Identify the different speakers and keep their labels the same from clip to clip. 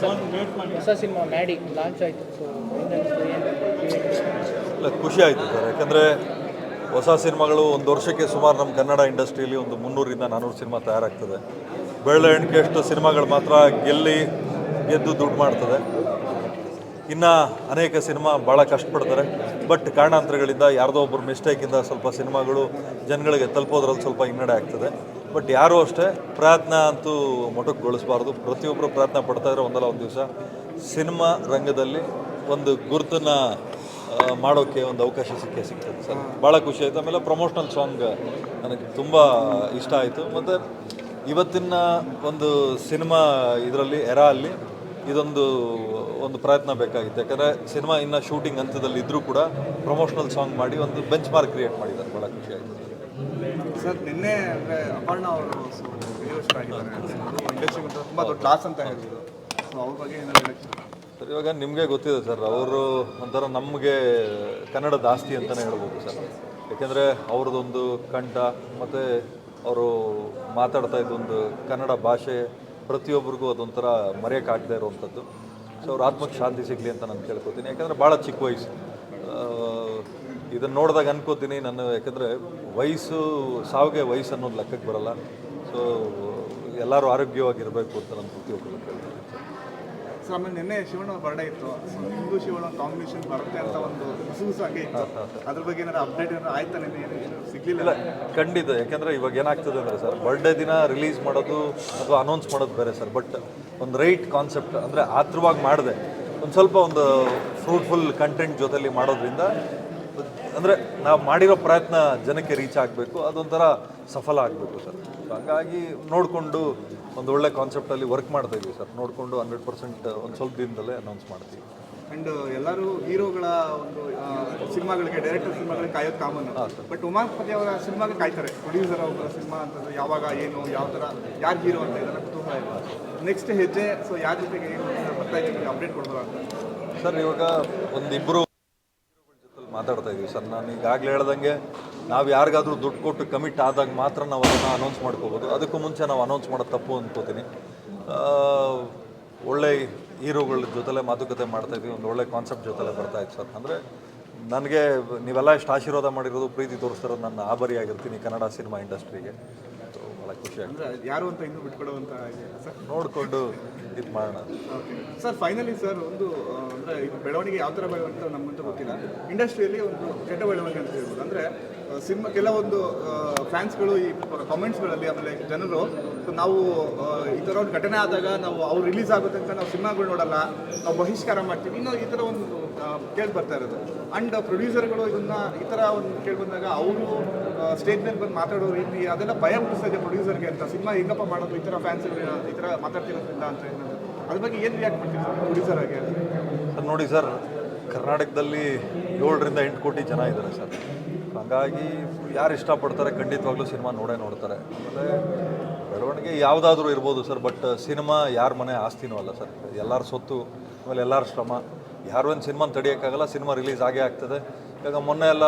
Speaker 1: ಹೊಸ cinema Maddy launch ಆಯಿತು so
Speaker 2: ಇಲ್ಲ ಖುಷಿ ಆಯಿತು ಸರ್. ಯಾಕಂದರೆ ಹೊಸ ಸಿನಿಮಾಗಳು ಒಂದು ವರ್ಷಕ್ಕೆ ಸುಮಾರು ನಮ್ಮ ಕನ್ನಡ ಇಂಡಸ್ಟ್ರಿಯಲ್ಲಿ ಒಂದು ಮುನ್ನೂರಿಂದ ನಾನ್ನೂರು ಸಿನಿಮಾ ತಯಾರಾಗ್ತದೆ. ಬೆರಳೆಣಿಕೆ ಎಷ್ಟು ಸಿನಿಮಾಗಳು ಮಾತ್ರ ಗೆಲ್ಲಿ ಗೆದ್ದು ದುಡ್ಡು ಮಾಡ್ತದೆ. ಇನ್ನು ಅನೇಕ ಸಿನಿಮಾ ಭಾಳ ಕಷ್ಟಪಡ್ತಾರೆ. ಬಟ್ ಕಾರಣಾಂತರಗಳಿಂದ ಯಾರದೋ ಒಬ್ಬರು ಮಿಸ್ಟೇಕಿಂದ ಸ್ವಲ್ಪ ಸಿನಿಮಾಗಳು ಜನಗಳಿಗೆ ತಲುಪೋದ್ರಲ್ಲಿ ಸ್ವಲ್ಪ ಹಿನ್ನಡೆ ಆಗ್ತದೆ. ಬಟ್ ಯಾರೂ ಅಷ್ಟೇ ಪ್ರಯತ್ನ ಅಂತೂ ಮೊಟಕುಗೊಳಿಸಬಾರ್ದು. ಪ್ರತಿಯೊಬ್ಬರು ಪ್ರಯತ್ನ ಪಡ್ತಾ ಇದ್ರೆ ಒಂದಲ್ಲ ಒಂದು ದಿವಸ. ಸಿನಿಮಾ ರಂಗದಲ್ಲಿ ಒಂದು ಗುರುತನ್ನ ಮಾಡೋಕ್ಕೆ ಒಂದು ಅವಕಾಶ ಸಿಕ್ಕೇ ಸಿಗ್ತದೆ ಸರ್. ಭಾಳ ಖುಷಿ ಆಯಿತು. ಆಮೇಲೆ ಪ್ರಮೋಷನಲ್ ಸಾಂಗ್ ನನಗೆ ತುಂಬ ಇಷ್ಟ ಆಯಿತು. ಮತ್ತು ಇವತ್ತಿನ ಒಂದು ಸಿನಿಮಾ ಇದರಲ್ಲಿ ಎರ ಅಲ್ಲಿ ಇದೊಂದು ಒಂದು ಪ್ರಯತ್ನ ಬೇಕಾಗಿತ್ತು. ಯಾಕಂದರೆ ಸಿನಿಮಾ ಇನ್ನು ಶೂಟಿಂಗ್ ಹಂತದಲ್ಲಿ ಇದ್ದರೂ ಕೂಡ ಪ್ರಮೋಷನಲ್ ಸಾಂಗ್ ಮಾಡಿ ಒಂದು ಬೆಂಚ್ ಮಾರ್ಕ್ ಕ್ರಿಯೇಟ್ ಮಾಡಿದ್ದಾರೆ. ಭಾಳ ಖುಷಿ ಆಯಿತು.
Speaker 3: ಸರ್, ನಿನ್ನೆ ಅಂದರೆ ಅಪರ್ಣ ಅವರು ಇಂಡಸ್ಟ್ರಿಗೆ ತುಂಬ ದೊಡ್ಡ ಲಾಸ್ ಅಂತ ಹೇಳಿದ್ರು ಅವ್ರ ಬಗ್ಗೆ
Speaker 2: ಸರ್? ಇವಾಗ ನಿಮಗೆ ಗೊತ್ತಿದೆ ಸರ್, ಅವರು ಒಂಥರ ನಮಗೆ ಕನ್ನಡ ದಾಸ್ತಿ ಅಂತಲೇ ಹೇಳ್ಬೋದು ಸರ್. ಯಾಕೆಂದರೆ ಅವ್ರದ್ದೊಂದು ಕಂಠ, ಮತ್ತು ಅವರು ಮಾತಾಡ್ತಾ ಇದ್ದೊಂದು ಕನ್ನಡ ಭಾಷೆ ಪ್ರತಿಯೊಬ್ಬರಿಗೂ ಅದೊಂಥರ ಮರೆಯೋಕ್ಕಾಗದೇ ಇರುವಂಥದ್ದು. ಸೊ ಅವ್ರ ಆತ್ಮಕ್ಕೆ ಶಾಂತಿ ಸಿಗಲಿ ಅಂತ ನಾನು ಕೇಳ್ಕೊತೀನಿ. ಯಾಕಂದರೆ ಭಾಳ ಚಿಕ್ಕ ವಯಸ್ಸು. ಇದನ್ನು ನೋಡಿದಾಗ ಅನ್ಕೋತೀನಿ ನಾನು ಯಾಕಂದರೆ ವಯಸ್ಸು ಸಾವಿಗೆ ವಯಸ್ಸು ಅನ್ನೋದು ಲೆಕ್ಕಕ್ಕೆ ಬರಲ್ಲ. ಸೊ ಎಲ್ಲರೂ ಆರೋಗ್ಯವಾಗಿರಬೇಕು ಅಂತ ನಾನು ಪ್ರತಿಯೊಬ್ಬರು
Speaker 3: ಆಮೇಲೆ ನಿನ್ನೆ ಶಿವಣ್ಣ ಬರ್ಡೇ ಇತ್ತು. ಹಿಂದೂ ಶಿವಣ್ಣ ಕಾಂಬಿನೇಷನ್ ಬರುತ್ತೆ ಅಂತ ಒಂದು ಇತ್ತು. ಅದ್ರ ಬಗ್ಗೆ ಏನಾದ್ರು ಅಪ್ಡೇಟ್ ಏನಾದ್ರು ಆಯ್ತಾ ನಿನ್ನೆ? ಸಿಗ್ಲಿಲ್ಲ.
Speaker 2: ಖಂಡಿತ. ಯಾಕೆಂದರೆ ಇವಾಗ ಏನಾಗ್ತದೆ ಅಂದರೆ ಸರ್ ಬರ್ಡೇ ದಿನ ರಿಲೀಸ್ ಮಾಡೋದು ಅಥವಾ ಅನೌನ್ಸ್ ಮಾಡೋದು ಬೇರೆ ಸರ್. ಬಟ್ ಒಂದು ರೈಟ್ ಕಾನ್ಸೆಪ್ಟ್ ಅಂದರೆ ಆತ್ರವಾಗಿ ಮಾಡಿದೆ. ಒಂದು ಸ್ವಲ್ಪ ಒಂದು ಫ್ರೂಟ್ಫುಲ್ ಕಂಟೆಂಟ್ ಜೊತೆಲಿ ಮಾಡೋದ್ರಿಂದ ಅಂದರೆ ನಾವು ಮಾಡಿರೋ ಪ್ರಯತ್ನ ಜನಕ್ಕೆ ರೀಚ್ ಆಗಬೇಕು ಅದೊಂಥರ ಸಫಲ ಆಗಬೇಕು ಸರ್. ಹಾಗಾಗಿ ನೋಡಿಕೊಂಡು ಒಂದು ಒಳ್ಳೆ ಕಾನ್ಸೆಪ್ಟಲ್ಲಿ ವರ್ಕ್ ಮಾಡ್ತಾ ಇದ್ದೀವಿ ಸರ್. ನೋಡಿಕೊಂಡು ಹಂಡ್ರೆಡ್ ಪರ್ಸೆಂಟ್ ಒಂದು ಸ್ವಲ್ಪ ದಿನದಲ್ಲೇ ಅನೌನ್ಸ್ ಮಾಡ್ತೀವಿ.
Speaker 3: ಅಂಡ್ ಎಲ್ಲರೂ ಹೀರೋಗಳ ಒಂದು ಸಿನಿಮಾಗಳಿಗೆ ಡೈರೆಕ್ಟರ್ ಸಿನಿಮಾಗಳಿಗೆ ಕಾಯೋದು ಕಾಮನ್ ಬಟ್ ಉಮಾಪತಿ ಅವರ ಸಿನಿಮಾಗೆ ಕಾಯ್ತಾರೆ. ಪ್ರೊಡ್ಯೂಸರ್ ಅವರ ಸಿನಿಮಾ ಅಂತಂದ್ರೆ ಯಾವಾಗ ಏನು ಯಾವ ಥರ ಯಾರು ಹೀರೋ ಅಂತ ಇದೆಲ್ಲ ಕುತೂಹಲ ಇಲ್ಲ. ನೆಕ್ಸ್ಟ್ ಹೆಜ್ಜೆ ಸೊ ಯಾರ ಜೊತೆಗೆ ಏನು ಅಂತ ಬರ್ತಾ ಇದ್ದೀವಿ ಅಪ್ಡೇಟ್ ಕೊಡ್ಬೋದು ಅಂತ?
Speaker 2: ಸರ್ ಇವಾಗ ಒಂದಿಬ್ಬರು ಜೊತೆಲಿ ಮಾತಾಡ್ತಾ ಇದ್ದೀವಿ ಸರ್ ನಾನು ಈಗಾಗಲೇ ಹೇಳ್ದಂಗೆ ನಾವು ಯಾರಿಗಾದರೂ ದುಡ್ಡು ಕೊಟ್ಟು ಕಮಿಟ್ ಆದಾಗ ಮಾತ್ರ ನಾವು ಅದನ್ನು ಅನೌನ್ಸ್ ಮಾಡ್ಕೋಬೋದು. ಅದಕ್ಕೂ ಮುಂಚೆ ನಾವು ಅನೌನ್ಸ್ ಮಾಡೋದು ತಪ್ಪು ಅನ್ಕೋತೀನಿ. ಆ, ಒಳ್ಳೆ ಹೀರೋಗಳ ಜೊತೆಲೆ ಮಾತುಕತೆ ಮಾಡ್ತಾ ಇದ್ವಿ. ಒಂದು ಒಳ್ಳೆ ಕಾನ್ಸೆಪ್ಟ್ ಜೊತೆಲೆ ಬರ್ತಾ ಇತ್ತು ಸರ್. ಅಂದರೆ ನನಗೆ ನೀವೆಲ್ಲ ಎಷ್ಟು ಆಶೀರ್ವಾದ ಮಾಡಿರೋದು ಪ್ರೀತಿ ತೋರಿಸ್ತಿರೋದು ನನ್ನ ಆಭರಿಯಾಗಿರ್ತೀನಿ ಕನ್ನಡ ಸಿನಿಮಾ ಇಂಡಸ್ಟ್ರಿಗೆ. ಖುಷಿ
Speaker 3: ಅಂದ್ರೆ ಯಾರು ಅಂತ ಇನ್ನೂ ಬಿಟ್ಕೊಡುವಂತ
Speaker 2: ನೋಡಿಕೊಂಡು ಇದು ಮಾಡೋಣ.
Speaker 3: ಸರ್ ಫೈನಲಿ ಸರ್ ಒಂದು ಅಂದ್ರೆ ಇದು ಬೆಳವಣಿಗೆ ಯಾವ ಥರ ಬೆಳವಣಿಗೆ ಅಂತ ನಮಗಂತೂ ಗೊತ್ತಿಲ್ಲ. ಇಂಡಸ್ಟ್ರಿಯಲ್ಲಿ ಒಂದು ಕೆಟ್ಟ ಬೆಳವಣಿಗೆ ಅಂತ ಹೇಳ್ಬೋದು. ಅಂದರೆ ಸಿನಿಮಾ ಕೆಲವೊಂದು ಫ್ಯಾನ್ಸ್ಗಳು ಈ ಕಾಮೆಂಟ್ಸ್ಗಳಲ್ಲಿ ಆಮೇಲೆ ಜನರು ನಾವು ಈ ಥರ ಒಂದು ಘಟನೆ ಆದಾಗ ನಾವು ಅವ್ರು ರಿಲೀಸ್ ಆಗುತ್ತೆ ಅಂತ ನಾವು ಸಿನಿಮಾಗಳು ನೋಡಲ್ಲ ನಾವು ಬಹಿಷ್ಕಾರ ಮಾಡ್ತೀವಿ. ಇನ್ನು ಈ ಥರ ಒಂದು ಕೇಳಿ ಬರ್ತಾ ಇರೋದು. ಅಂಡ್ ಪ್ರೊಡ್ಯೂಸರ್ಗಳು ಇದನ್ನ ಈ ಥರ ಒಂದು ಕೇಳಿ ಬಂದಾಗ ಅವರು ಸ್ಟೇಜ್ ಮೇಲೆ ಬಂದು ಮಾತಾಡೋ ರೀತಿ ಅದೆಲ್ಲ ಭಯ ಹುಟ್ಟಿಸ್ತಾ ಇದೆ ಪ್ರೊಡ್ಯೂಸರ್ಗೆ ಅಂತ. ಸಿನಿಮಾ ಹೆಂಗಪ್ಪ ಮಾಡೋದು, ಈ ಥರ ಫ್ಯಾನ್ಸ್ ಈ ಥರ ಮಾತಾಡ್ತಿರೋದ್ರಿಂದ ಅಂತ ಅದ್ರ ಬಗ್ಗೆ ಏನು ರಿಯಾಕ್ಟ್ ಮಾಡ್ತೀವಿ ಸರ್ ಪ್ರೊಡ್ಯೂಸರ್ ಆಗಿ
Speaker 2: ಸರ್, ನೋಡಿ ಸರ್, ಕರ್ನಾಟಕದಲ್ಲಿ ಏಳರಿಂದ ಎಂಟು ಕೋಟಿ ಜನ ಇದ್ದಾರೆ ಸರ್. ಹಾಗಾಗಿ ಯಾರು ಇಷ್ಟಪಡ್ತಾರೆ ಖಂಡಿತವಾಗ್ಲೂ ಸಿನಿಮಾ ನೋಡೇ ನೋಡ್ತಾರೆ. ಆಮೇಲೆ ಬೆಳವಣಿಗೆ ಯಾವುದಾದ್ರೂ ಇರ್ಬೋದು ಸರ್ ಬಟ್ ಸಿನಿಮಾ ಯಾರ ಮನೆ ಆಸ್ತಿನೂ ಅಲ್ಲ ಸರ್. ಎಲ್ಲರ ಸೊತ್ತು, ಆಮೇಲೆ ಎಲ್ಲರ ಶ್ರಮ. ಯಾರು ಒಂದು ಸಿನಿಮಾನ ತಡೆಯೋಕ್ಕಾಗಲ್ಲ, ಸಿನಿಮಾ ರಿಲೀಸ್ ಆಗೇ ಆಗ್ತದೆ. ಇವಾಗ ಮೊನ್ನೆ ಎಲ್ಲ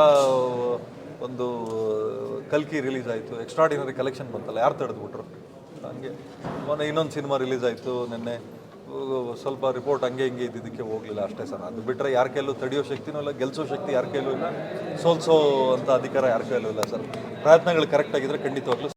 Speaker 2: ಒಂದು ಕಲ್ಕಿ ರಿಲೀಸ್ ಆಯಿತು. ಎಕ್ಸ್ಟ್ರಾಡಿನರಿ ಕಲೆಕ್ಷನ್ ಬಂತಲ್ಲ, ಯಾರು ತಡೆದ್ಬಿಟ್ರು? ಹಂಗೆ. ಮೊನ್ನೆ ಇನ್ನೊಂದು ಸಿನಿಮಾ ರಿಲೀಸ್ ಆಯಿತು ನಿನ್ನೆ. ಸ್ವಲ್ಪ ರಿಪೋರ್ಟ್ ಹಂಗೆ ಹಿಂಗೆ ಇದ್ದಿದ್ದಕ್ಕೆ ಹೋಗಲಿಲ್ಲ ಅಷ್ಟೇ ಸರ್. ಅದು ಬಿಟ್ಟರೆ ಯಾರ ಕೈಲೂ ತಡೆಯೋ ಶಕ್ತಿನೂ ಇಲ್ಲ ಗೆಲ್ಲಿಸೋ ಶಕ್ತಿ ಯಾರ ಕೈಲೂ ಇಲ್ಲ. ಸೋಲ್ಸೋ ಅಂತ ಅಧಿಕಾರ ಯಾರ ಕೈಲೂ ಇಲ್ಲ ಸರ್. ಪ್ರಯತ್ನಗಳು ಕರೆಕ್ಟಾಗಿದ್ದರೆ ಖಂಡಿತವಾಗ್ಲೂ